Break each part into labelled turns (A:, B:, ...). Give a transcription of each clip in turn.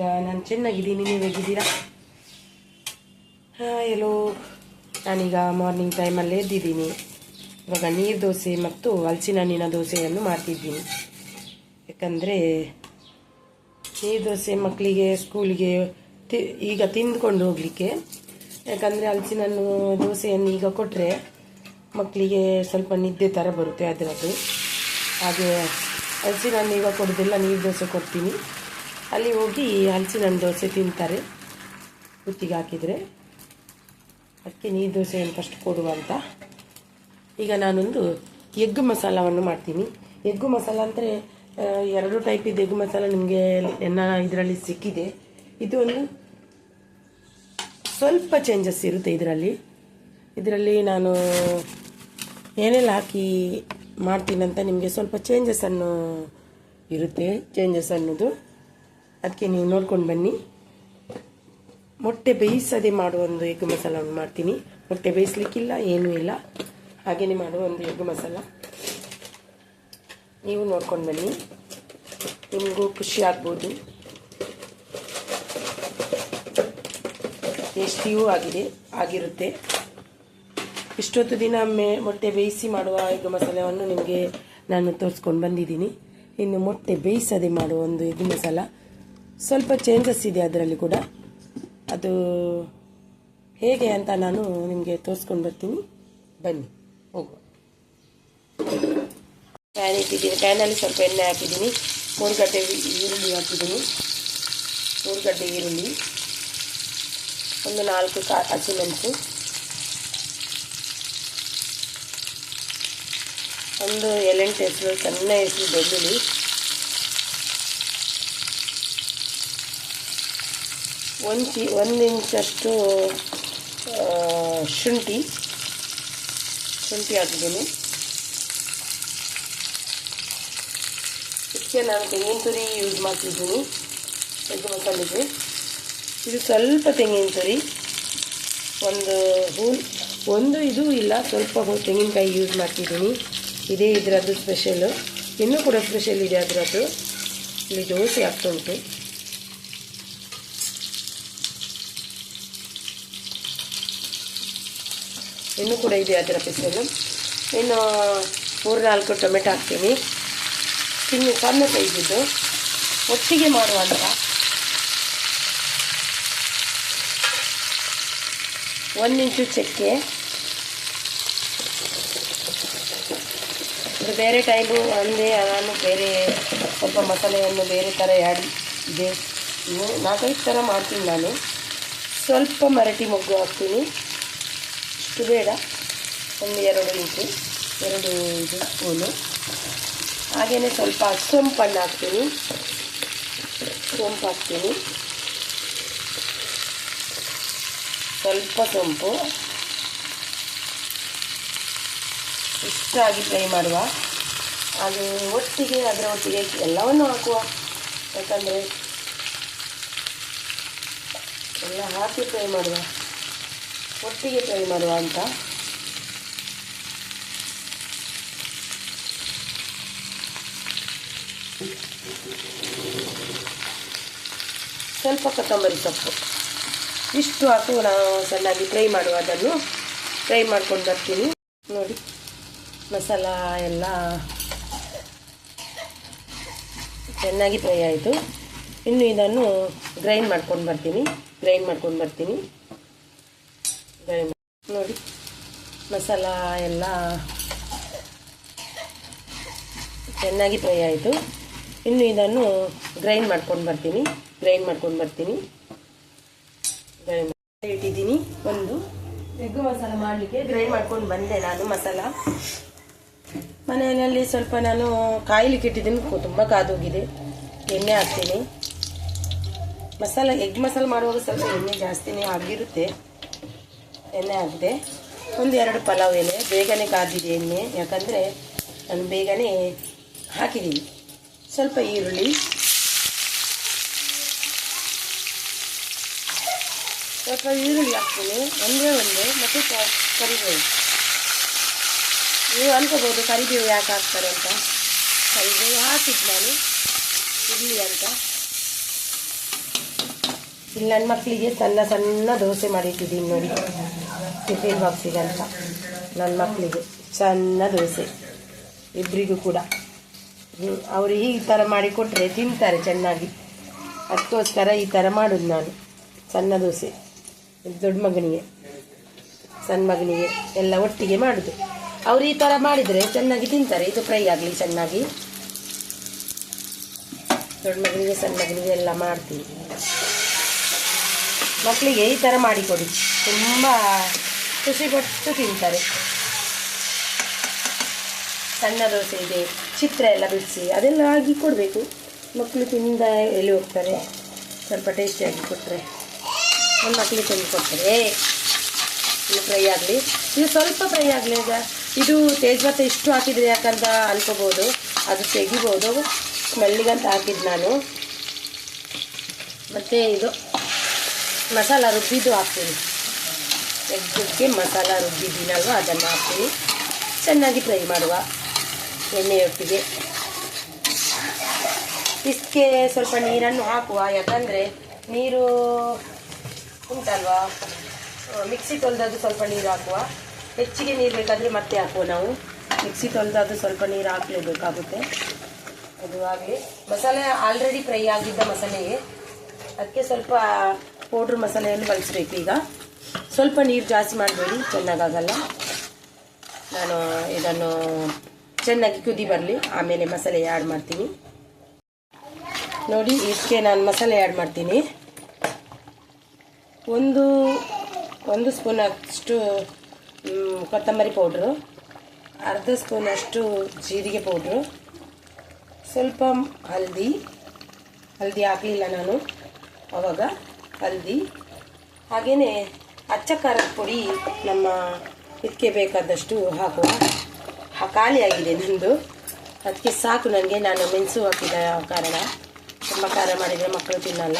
A: ಮಾರ್ನಿಂಗಿಂದ ನಾನು ಚೆನ್ನಾಗಿದ್ದೀನಿ ನೀವು ಹೇಗಿದ್ದೀರಾ? ಹಾಂ ಎಲ್ಲೋ ನಾನೀಗ ಮಾರ್ನಿಂಗ್ ಟೈಮಲ್ಲಿ ಎದ್ದಿದ್ದೀನಿ. ಇವಾಗ ನೀರು ದೋಸೆ ಮತ್ತು ಹಲಸಿನ ಹಣ್ಣಿನ ದೋಸೆಯನ್ನು ಮಾಡ್ತಿದ್ದೀನಿ. ಯಾಕಂದರೆ ನೀರು ದೋಸೆ ಮಕ್ಕಳಿಗೆ ಸ್ಕೂಲಿಗೆ ತಿ, ಈಗ ತಿಂದ್ಕೊಂಡು ಹೋಗಲಿಕ್ಕೆ. ಯಾಕಂದರೆ ಹಲಸಿನ ಹಣ್ಣು ದೋಸೆಯನ್ನು ಈಗ ಕೊಟ್ಟರೆ ಮಕ್ಕಳಿಗೆ ಸ್ವಲ್ಪ ನಿದ್ದೆ ಥರ ಬರುತ್ತೆ ಅದರದ್ದು. ಹಾಗೆ ಹಲಸಿನ ಹಣ್ಣು ಈಗ ಕೊಡೋದಿಲ್ಲ, ನೀರು ದೋಸೆ ಕೊಡ್ತೀನಿ. ಅಲ್ಲಿ ಹೋಗಿ ಹಲಸಿನ ಹಣ್ಣು ದೋಸೆ ತಿಂತಾರೆ. ಬುತ್ತಿಗೆ ಹಾಕಿದರೆ. ಅದಕ್ಕೆ ನೀರು ದೋಸೆಯನ್ನು ಫಸ್ಟ್ ಕೊಡುವ ಅಂತ. ಈಗ ನಾನೊಂದು ಎಗ್ ಮಸಾಲವನ್ನು ಮಾಡ್ತೀನಿ. ಎಗ್ಗು ಮಸಾಲ ಅಂದರೆ ಎರಡು ಟೈಪ್ ಇದೆ ಎಗ್ ಮಸಾಲ ನಿಮಗೆ ಎಲ್ಲ ಇದರಲ್ಲಿ ಸಿಕ್ಕಿದೆ. ಇದು ಒಂದು ಸ್ವಲ್ಪ ಚೇಂಜಸ್ ಇರುತ್ತೆ ಇದರಲ್ಲಿ. ಇದರಲ್ಲಿ ನಾನು ಏನೆಲ್ಲ ಹಾಕಿ ಮಾಡ್ತೀನಂತ ನಿಮಗೆ ಸ್ವಲ್ಪ ಚೇಂಜಸನ್ನು ಇರುತ್ತೆ. ಚೇಂಜಸ್ ಅನ್ನೋದು. ಅದಕ್ಕೆ ನೀವು ನೋಡ್ಕೊಂಡು ಬನ್ನಿ. ಮೊಟ್ಟೆ ಬೇಯಿಸದೆ ಮಾಡುವ ಒಂದು ಎಗ್ ಮಸಾಲವನ್ನು ಮಾಡ್ತೀನಿ. ಮೊಟ್ಟೆ ಬೇಯಿಸ್ಲಿಕ್ಕಿಲ್ಲ, ಏನೂ ಇಲ್ಲ. ಹಾಗೆಯೇ ಮಾಡುವ ಒಂದು ಎಗ್ ಮಸಾಲ. ನೀವು ನೋಡ್ಕೊಂಡು ಬನ್ನಿ. ನಿಮಗೂ ಖುಷಿ ಆಗ್ಬೋದು. ಟೇಸ್ಟಿಯೂ ಆಗಿದೆ, ಆಗಿರುತ್ತೆ. ಇಷ್ಟೊತ್ತು ದಿನ ಮೊಟ್ಟೆ ಬೇಯಿಸಿ ಮಾಡುವ ಎಗ್ ಮಸಾಲವನ್ನು ನಿಮಗೆ ನಾನು ತೋರಿಸ್ಕೊಂಡು ಬಂದಿದ್ದೀನಿ. ಇನ್ನು ಮೊಟ್ಟೆ ಬೇಯಿಸದೆ ಮಾಡುವ ಒಂದು ಎಗ್ ಮಸಾಲ. ಸ್ವಲ್ಪ ಚೇಂಜಸ್ ಇದೆ ಅದರಲ್ಲಿ ಕೂಡ. ಅದು ಹೇಗೆ ಅಂತ ನಾನು ನಿಮಗೆ ತೋರಿಸ್ಕೊಂಡು ಬರ್ತೀನಿ. ಬನ್ನಿ, ಹೋಗುವ. ಪ್ಯಾನ್ ಇಟ್ಟಿದ್ದೀನಿ. ಪ್ಯಾನಲ್ಲಿ ಸ್ವಲ್ಪ ಎಣ್ಣೆ ಹಾಕಿದ್ದೀನಿ. ಮೂರು ಗಡ್ಡೆ ಈರುಳ್ಳಿ ಹಾಕಿದ್ದೀನಿ. ಮೂರು ಗಡ್ಡೆ ಈರುಳ್ಳಿ. ಒಂದು ನಾಲ್ಕು ಕಾ ಹಸಿಮೆಣಸು. ಒಂದು ಎಲೆಂಟು ಹೆಸರು, ಸಣ್ಣ ಹೆಸರು, ಬೆಳ್ಳುಳ್ಳಿ. ಒಂದು ಚಿ, ಒಂದು ಇಂಚಷ್ಟು ಶುಂಠಿ. ಶುಂಠಿ ಹಾಕಿದ್ದೀನಿ. ಇದಕ್ಕೆ ನಾನು ತೆಂಗಿನ ತುರಿ ಯೂಸ್ ಮಾಡ್ತಿದ್ದೀನಿ. ಎಗ್ ಮಸಾಲೆಗೆ ಇದು ಸ್ವಲ್ಪ ತೆಂಗಿನ ತುರಿ. ಒಂದು ಹೂಲ್ ಒಂದು ಇದು ಇಲ್ಲ, ಸ್ವಲ್ಪ ಹೂ- ತೆಂಗಿನಕಾಯಿ ಯೂಸ್ ಮಾಡ್ತಿದ್ದೀನಿ. ಇದೇ ಇದರದ್ದು ಸ್ಪೆಷಲು ಇನ್ನೂ ಕೂಡ ಸ್ಪೆಷಲ್ ಇದೆ ಅದರದ್ದು. ಇಲ್ಲಿ ದೋಸೆ ಆಗ್ತುಂಟು ಇನ್ನೂ ಕೂಡ ಇದೆ ಅದರ ಬಿಸಿಲು. ಇನ್ನು ಮೂರು ನಾಲ್ಕು ಟೊಮೆಟೊ ಹಾಕ್ತೀನಿ. ತಿನ್ನು ಸಣ್ಣ ಸೈಜಿದ್ದು ಒಟ್ಟಿಗೆ ಮಾಡುವಂಥ ಒಂದು ಇಂಚು ಚಕ್ಕೆ. ಇದು ಬೇರೆ ಟೈಮು ಒಂದೇ ನಾನು ಬೇರೆ ಸ್ವಲ್ಪ ಮಸಾಲೆಯನ್ನು ಬೇರೆ ಥರ ಆ್ಯಡ್ ಇದೆ. ನಾಲ್ಕೈದು ಥರ ಮಾಡ್ತೀನಿ ನಾನು. ಸ್ವಲ್ಪ ಮರಟಿ ಮೊಗ್ಗು ಹಾಕ್ತೀನಿ. ಇಷ್ಟು ಬೇಡ. ಒಂದು ಎರಡು ಇಂಚು. ಎರಡು ಇದು ಸ್ಪೂನು. ಹಾಗೆಯೇ ಸ್ವಲ್ಪ ಸೊಂಪನ್ನು ಹಾಕ್ತೀನಿ. ಸೊಂಪು ಹಾಕ್ತೀನಿ. ಸ್ವಲ್ಪ ಸೊಂಪು. ಇಷ್ಟಾಗಿ ಫ್ರೈ ಮಾಡುವ. ಅದು ಒಟ್ಟಿಗೆ, ಅದರ ಒಟ್ಟಿಗೆ ಎಲ್ಲವನ್ನು ಹಾಕುವ. ಯಾಕಂದರೆ ಎಲ್ಲ ಹಾಕಿ ಫ್ರೈ ಮಾಡುವ. ಒಟ್ಟಿಗೆ ಫ್ರೈ ಮಾಡುವ ಅಂತ. ಸ್ವಲ್ಪ ಕೊತ್ತಂಬರಿ ಸೊಪ್ಪು. ಇಷ್ಟು ಹಾಕು ನಾವು ಚೆನ್ನಾಗಿ ಫ್ರೈ ಮಾಡುವ ಅದನ್ನು. ಫ್ರೈ ಮಾಡ್ಕೊಂಡು ಬರ್ತೀನಿ. ನೋಡಿ, ಮಸಾಲ ಎಲ್ಲ ಚೆನ್ನಾಗಿ ಫ್ರೈ ಆಯಿತು. ಇನ್ನು ಇದನ್ನು ಗ್ರೈಂಡ್ ಮಾಡ್ಕೊಂಡು ಬರ್ತೀನಿ. ಗ್ರೈಂಡ್ ಮಾಡ್ಕೊಂಡು ಬರ್ತೀನಿ. ಗ್ರೈಂಡ್ ನೋಡಿ, ಮಸಾಲ ಎಲ್ಲ ಚೆನ್ನಾಗಿ ಫ್ರೈ ಆಯಿತು. ಇನ್ನು ಇದನ್ನು ಗ್ರೈಂಡ್ ಮಾಡ್ಕೊಂಡು ಬರ್ತೀನಿ. ಗ್ರೈಂಡ್ ಮಾಡ್ಕೊಂಡು ಬರ್ತೀನಿ. ಗ್ರೈಂಡ್ ಇಟ್ಟಿದ್ದೀನಿ. ಒಂದು ಎಗ್ ಮಸಾಲ ಮಾಡಲಿಕ್ಕೆ ಗ್ರೈಂಡ್ ಮಾಡ್ಕೊಂಡು ಬಂದೆ ನಾನು ಮಸಾಲ. ಮನೆಯಲ್ಲಿ ಸ್ವಲ್ಪ ನಾನು ಕಾಯ್ಲಿಕ್ಕೆ ಇಟ್ಟಿದ್ದೀನಿ. ತುಂಬ ಕಾದೋಗಿದೆ. ಎಣ್ಣೆ ಹಾಕ್ತೀನಿ. ಮಸಾಲ ಎಗ್ ಮಸಾಲ ಮಾಡುವಾಗ ಸ್ವಲ್ಪ ಎಣ್ಣೆ ಜಾಸ್ತಿನೇ ಆಗಿರುತ್ತೆ. ಎಣ್ಣೆ ಹಾಕಿದೆ. ಒಂದು ಎರಡು ಪಲಾವ್ ಎಲೆ ಬೇಗನೆ ಕಾದಿದೆ ಎಣ್ಣೆ, ಯಾಕಂದರೆ ನಾನು ಬೇಗನೆ ಹಾಕಿದ್ದೀನಿ. ಸ್ವಲ್ಪ ಈರುಳ್ಳಿ. ಸ್ವಲ್ಪ ಈರುಳ್ಳಿ ಹಾಕ್ತೀನಿ. ಒಂದೇ ಒಂದೇ, ಮತ್ತು ಕರಿಬೇವು. ನೀವು ಅನ್ಕೋಬೋದು ಕರಿಬೇವು ಯಾಕೆ ಹಾಕ್ತಾರೆ ಅಂತ. ಕರಿಬೇವು ಹಾಕಿದ್ದು ನಾನು ಇರಲಿ ಅಂತ. ಇಲ್ಲಿ ನನ್ನ ಮಕ್ಕಳಿಗೆ ಸಣ್ಣ ಸಣ್ಣ ದೋಸೆ ಮಾಡಿಟ್ಟಿದ್ದೀನಿ ನೋಡಿ. ಟಿಫಿನ್ ಬಾಕ್ಸಿಗೆ ಅಂತ. ನನ್ನ ಮಕ್ಕಳಿಗೆ ಸಣ್ಣ ದೋಸೆ. ಇಬ್ಬರಿಗೂ ಕೂಡ. ಅವರು ಈ ಥರ ಮಾಡಿ ಕೊಟ್ಟರೆ ತಿಂತಾರೆ ಚೆನ್ನಾಗಿ. ಅದಕ್ಕೋಸ್ಕರ ಈ ಥರ ಮಾಡೋದು ನಾನು. ಸಣ್ಣ ದೋಸೆ. ದೊಡ್ಡ ಮಗನಿಗೆ. ಸಣ್ಣ ಮಗನಿಗೆ ಎಲ್ಲ ಒಟ್ಟಿಗೆ ಮಾಡೋದು. ಅವರು ಈ ಥರ ಮಾಡಿದರೆ ಚೆನ್ನಾಗಿ ತಿಂತಾರೆ. ಇದು ಫ್ರೈ ಆಗಲಿ ಚೆನ್ನಾಗಿ. ದೊಡ್ಡ ಮಗನಿಗೆ ಸಣ್ಣ ಮಗನಿಗೆ ಎಲ್ಲ ಮಾಡ್ತೀನಿ. ಮಕ್ಕಳಿಗೆ ಈ ಥರ ಮಾಡಿಕೊಡಿ ತುಂಬ ಖುಷಿಪಟ್ಟು ತಿಂತಾರೆ. ಸಣ್ಣ ದೋಸೆ ಇದೆ, ಚಿತ್ರ ಎಲ್ಲ ಬಿಡಿಸಿ, ಅದೆಲ್ಲ ಆಗಿ ಕೊಡಬೇಕು. ಮಕ್ಕಳು ತಿಂದ ಎಲ್ಲಿ ಹೋಗ್ತಾರೆ? ಸ್ವಲ್ಪ ಟೇಸ್ಟಿಯಾಗಿ ಕೊಟ್ಟರೆ ನಮ್ಮ ಮಕ್ಕಳಿಗೆ ತಂದು ಕೊಡ್ತಾರೆ. ಇದು ಫ್ರೈ ಆಗಲಿ. ಇದು ಸ್ವಲ್ಪ ಫ್ರೈ ಆಗಲಿ ಈಗ. ಇದು ತೇಜ್ಪತ್ತ ಇಷ್ಟು ಹಾಕಿದರೆ ಯಾಕಂತ ಅನ್ಕೋಬೋದು. ಅದು ತೆಗಿಬೋದು. ಸ್ಮೆಲ್ಲಿಗಂತ ಹಾಕಿದ್ದು ನಾನು. ಮತ್ತು ಇದು. ಮಸಾಲ ರುಬ್ಬಿದ್ದು ಹಾಕ್ತೀನಿ. ಎಗ್ಗಕ್ಕೆ ಮಸಾಲ ರುಬ್ಬಿದ್ದೀನಲ್ವ, ಅದನ್ನು ಹಾಕ್ತೀನಿ. ಚೆನ್ನಾಗಿ ಫ್ರೈ ಮಾಡುವ ಎಣ್ಣೆಯೊಟ್ಟಿಗೆ. ಇಷ್ಟಕ್ಕೆ ಸ್ವಲ್ಪ ನೀರನ್ನು ಹಾಕುವ, ಯಾಕಂದರೆ ನೀರು ಉಂಟಲ್ವಾ? ಮಿಕ್ಸಿ ತೊಳೆದದ್ದು ಸ್ವಲ್ಪ ನೀರು ಹಾಕುವ. ಹೆಚ್ಚಿಗೆ ನೀರು ಬೇಕಾದರೆ ಮತ್ತೆ ಹಾಕುವ ನಾವು. ಮಿಕ್ಸಿ ತೊಳೆದದ್ದು ಸ್ವಲ್ಪ ನೀರು ಹಾಕಲೇಬೇಕಾಗುತ್ತೆ. ಅದು ಆಗಲಿ ಮಸಾಲೆ ಆಲ್ರೆಡಿ ಫ್ರೈ ಆಗಿದ್ದ ಮಸಾಲೆಗೆ. ಅದಕ್ಕೆ ಸ್ವಲ್ಪ ಪೌಡ್ರ್ ಮಸಾಲೆಯನ್ನು ಬಳಸಬೇಕು ಈಗ. ಸ್ವಲ್ಪ ನೀರು ಜಾಸ್ತಿ ಮಾಡಬೇಡಿ, ಚೆನ್ನಾಗಾಗಲ್ಲ. ನಾನು ಇದನ್ನು ಚೆನ್ನಾಗಿ ಕುದಿ ಬರಲಿ, ಆಮೇಲೆ ಮಸಾಲೆ ಆ್ಯಡ್ ಮಾಡ್ತೀನಿ. ನೋಡಿ ಇದಕ್ಕೆ ನಾನು ಮಸಾಲೆ ಆ್ಯಡ್ ಮಾಡ್ತೀನಿ. ಒಂದು ಒಂದು ಸ್ಪೂನ್ ಅಷ್ಟು ಕೊತ್ತಂಬರಿ ಪೌಡ್ರು, ಅರ್ಧ ಸ್ಪೂನ್ ಅಷ್ಟು ಜೀರಿಗೆ ಪೌಡ್ರು, ಸ್ವಲ್ಪ ಹಲ್ದಿ ಹಲ್ದಿ ಹಾಕಲಿಲ್ಲ ನಾನು ಆವಾಗ ಹಲ್ದಿ ಹಾಗೆಯೇ ಅಚ್ಚ ಖಾರದ ಪುಡಿ ನಮ್ಮ ಇದಕ್ಕೆ ಬೇಕಾದಷ್ಟು ಹಾಕುವ. ಖಾಲಿಯಾಗಿದೆ ನಂದು. ಅದಕ್ಕೆ ಸಾಕು ನನಗೆ ನಾನು ಮೆಣಸು ಹಾಕಿದ ಕಾರಣ. ತುಂಬ ಖಾರ ಮಾಡಿದರೆ ಮಕ್ಕಳು ತಿನ್ನಲ್ಲ.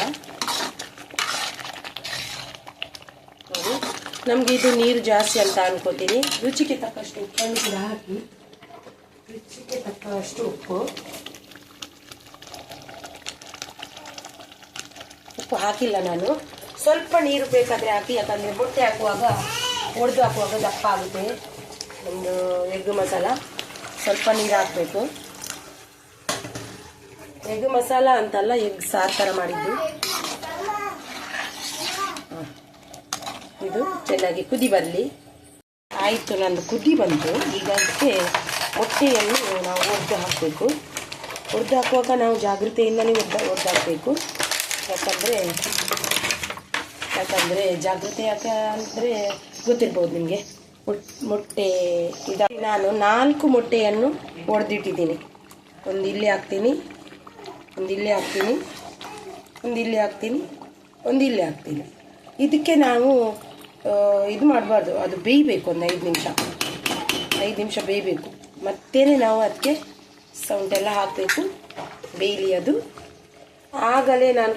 A: ನಮಗೆ ಇದು ನೀರು ಜಾಸ್ತಿ ಅಂತ ಅನ್ಕೋತೀನಿ. ರುಚಿಗೆ ತಕ್ಕಷ್ಟು ಉಪ್ಪನ್ನು ಕೂಡ ಹಾಕಿ. ರುಚಿಗೆ ತಕ್ಕಷ್ಟು ಉಪ್ಪು. ಉಪ್ಪು ಹಾಕಿಲ್ಲ ನಾನು. ಸ್ವಲ್ಪ ನೀರು ಬೇಕಾದರೆ ಹಾಕಿ, ಯಾಕಂದರೆ ಮೊಟ್ಟೆ ಹಾಕುವಾಗ, ಒಡೆದು ಹಾಕುವಾಗ ದಪ್ಪ ಆಗುತ್ತೆ. ಒಂದು ಎಗ್ ಮಸಾಲ. ಸ್ವಲ್ಪ ನೀರು ಹಾಕಬೇಕು. ಎಗ್ ಮಸಾಲ ಅಂತಲ್ಲ, ಎಗ್ ಸಾರು ಥರ ಮಾಡಿದ್ದು. ಇದು ಚೆನ್ನಾಗಿ ಕುದಿ ಬರಲಿ. ಆಯಿತು, ನಂದು ಕುದಿ ಬಂತು. ಈಗ ಅದಕ್ಕೆ ಮೊಟ್ಟೆಯನ್ನು ನಾವು ಒಡೆದು ಹಾಕಬೇಕು. ಒಡೆದು ಹಾಕುವಾಗ ನಾವು ಜಾಗೃತೆಯಿಂದಲೇ ಒಡ್ದು ಒಡೆದು ಹಾಕಬೇಕು. ಯಾಕಂದರೆ ಯಾಕಂದರೆ ಜಾಗೃತಿ ಯಾಕೆ ಅಂದರೆ ಗೊತ್ತಿರ್ಬೋದು ನಿಮಗೆ. ಮೊಟ್ಟೆ ಇದ ನಾನು ನಾಲ್ಕು ಮೊಟ್ಟೆಯನ್ನು ಒಡೆದಿಟ್ಟಿದ್ದೀನಿ. ಒಂದು ಇಲ್ಲಿ ಹಾಕ್ತೀನಿ, ಒಂದು ಇಲ್ಲಿ ಹಾಕ್ತೀನಿ, ಒಂದು ಇಲ್ಲಿ ಹಾಕ್ತೀನಿ, ಒಂದು ಇಲ್ಲಿ ಹಾಕ್ತೀನಿ. ಇದಕ್ಕೆ ನಾವು ಇದು ಮಾಡಬಾರ್ದು. ಅದು ಬೇಯಬೇಕು ಒಂದು ಐದು ನಿಮಿಷ. ಐದು ನಿಮಿಷ ಬೇಯಬೇಕು. ಮತ್ತೇನೆ ನಾವು ಅದಕ್ಕೆ ಸೌಂಡೆಲ್ಲ ಹಾಕಬೇಕು. ಬೇಯಲಿ ಅದು. ಆಗಲೇ ನಾನು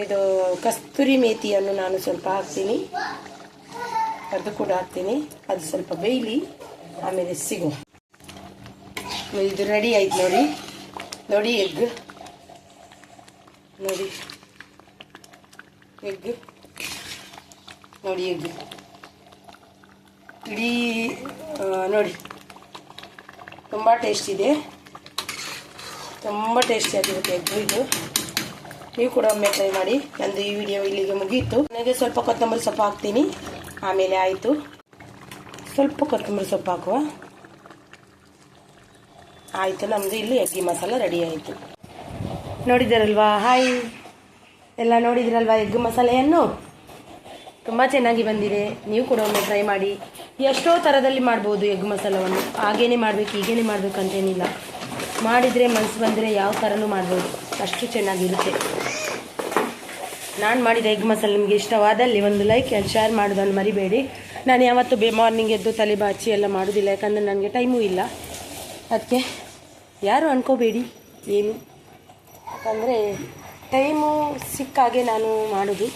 A: ಇದು ಕಸ್ತೂರಿ ಮೇತಿಯನ್ನು ನಾನು ಸ್ವಲ್ಪ ಹಾಕ್ತೀನಿ. ಅದು ಕೂಡ ಹಾಕ್ತೀನಿ. ಅದು ಸ್ವಲ್ಪ ಬೇಯಲಿ, ಆಮೇಲೆ ಸಿಗು. ಇದು ರೆಡಿ ಆಯ್ತು ನೋಡಿ. ನೋಡಿ ಎಗ್ ನೋಡಿ. ಎಗ್ ನೋಡಿ ಎಗ್ ಇಡೀ ನೋಡಿ. ತುಂಬ ಟೇಸ್ಟ್ ಇದೆ. ತುಂಬ ಟೇಸ್ಟಿ ಆಗಿರುತ್ತೆ ಎಗ್ ಇದು. ನೀವು ಕೂಡ ಒಮ್ಮೆ ಟ್ರೈ ಮಾಡಿ. ನಂದು ಈ ವಿಡಿಯೋ ಇಲ್ಲಿಗೆ ಮುಗಿಯಿತು ನನಗೆ ಸ್ವಲ್ಪ ಕೊತ್ತಂಬರಿ ಸೊಪ್ಪು ಹಾಕ್ತೀನಿ. ಆಮೇಲೆ ಆಯಿತು. ಸ್ವಲ್ಪ ಕೊತ್ತಂಬರಿ ಸೊಪ್ಪು ಹಾಕುವ. ಆಯಿತು ನಮ್ಮದು ಇಲ್ಲಿ ಎಗ್ಗಿ ಮಸಾಲ ರೆಡಿ ಆಯಿತು. ನೋಡಿದ್ದೀರಲ್ವಾ? ಹಾಯ್ ಎಲ್ಲ ನೋಡಿದಿರಲ್ವಾ ಎಗ್ ಮಸಾಲೆಯನ್ನು? ತುಂಬ ಚೆನ್ನಾಗಿ ಬಂದಿದೆ. ನೀವು ಕೂಡ ಒಮ್ಮೆ ಟ್ರೈ ಮಾಡಿ. ಎಷ್ಟೋ ಥರದಲ್ಲಿ ಮಾಡ್ಬೋದು ಎಗ್ ಮಸಾಲವನ್ನು. ಹಾಗೇನೆ ಮಾಡಬೇಕು, ಹೀಗೇನೆ ಮಾಡಬೇಕಂತೇನಿಲ್ಲ ಮಾಡಿದರೆ ಮನಸ್ಸು ಬಂದರೆ ಯಾವ ಥರನೂ ಮಾಡ್ಬೋದು. ಅಷ್ಟು ಚೆನ್ನಾಗಿರುತ್ತೆ. ನಾನು ಮಾಡಿದ ಎಗ್ ಮಸಾಲೆ ನಿಮಗೆ ಇಷ್ಟವಾದಲ್ಲಿ ಒಂದು ಲೈಕ್ ಆ್ಯಂಡ್ ಶೇರ್ ಮಾಡೋದನ್ನು ಮರಿಬೇಡಿ. ನಾನು ಯಾವತ್ತೂ ಬೇ ಮಾರ್ನಿಂಗ್ ಎದ್ದು ತಲೆ ಬಾಚಿ ಎಲ್ಲ ಮಾಡೋದಿಲ್ಲ, ಯಾಕಂದರೆ ನನಗೆ ಟೈಮೂ ಇಲ್ಲ. ಅದಕ್ಕೆ ಯಾರು ಅನ್ಕೋಬೇಡಿ, ಏನು? ಯಾಕಂದರೆ ಟೈಮು ಸಿಕ್ಕಾಗೆ ನಾನು ಮಾಡೋದು.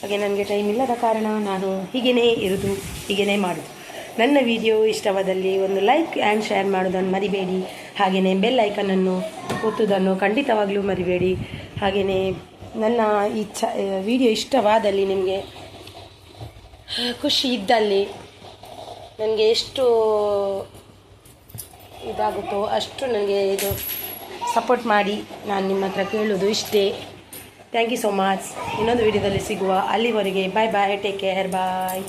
A: ಹಾಗೆ ನನಗೆ ಟೈಮ್ ಇಲ್ಲದ ಕಾರಣ ನಾನು ಹೀಗೇ ಇರೋದು ಹೀಗೇ ಮಾಡೋದು. ನನ್ನ ವಿಡಿಯೋ ಇಷ್ಟವಾದಲ್ಲಿ ಒಂದು ಲೈಕ್ ಆ್ಯಂಡ್ ಶೇರ್ ಮಾಡೋದನ್ನು ಮರಿಬೇಡಿ. ಹಾಗೆಯೇ ಬೆಲ್ ಐಕನನ್ನು ಒತ್ತುವುದನ್ನು ಖಂಡಿತವಾಗಲೂ ಮರಿಬೇಡಿ. ಹಾಗೆಯೇ ನನ್ನ ಈ ಚ ವಿಡಿಯೋ ಇಷ್ಟವಾದಲ್ಲಿ ನಿಮಗೆ ಖುಷಿ ಇದ್ದಲ್ಲಿ ನನಗೆ ಎಷ್ಟು ಇದಾಗುತ್ತೋ ಅಷ್ಟು ನನಗೆ ಇದು ಸಪೋರ್ಟ್ ಮಾಡಿ ನಾನು ನಿಮ್ಮ ಹತ್ರ ಕೇಳೋದು ಇಷ್ಟೇ. ಥ್ಯಾಂಕ್ ಯು ಸೋ ಮಚ್ ಇನ್ನೊಂದು ವಿಡಿಯೋದಲ್ಲಿ ಸಿಗುವ ಅಲ್ಲಿವರೆಗೆ. ಬಾಯ್ ಬಾಯ್ ಟೇಕ್ ಕೇರ್ ಬಾಯ್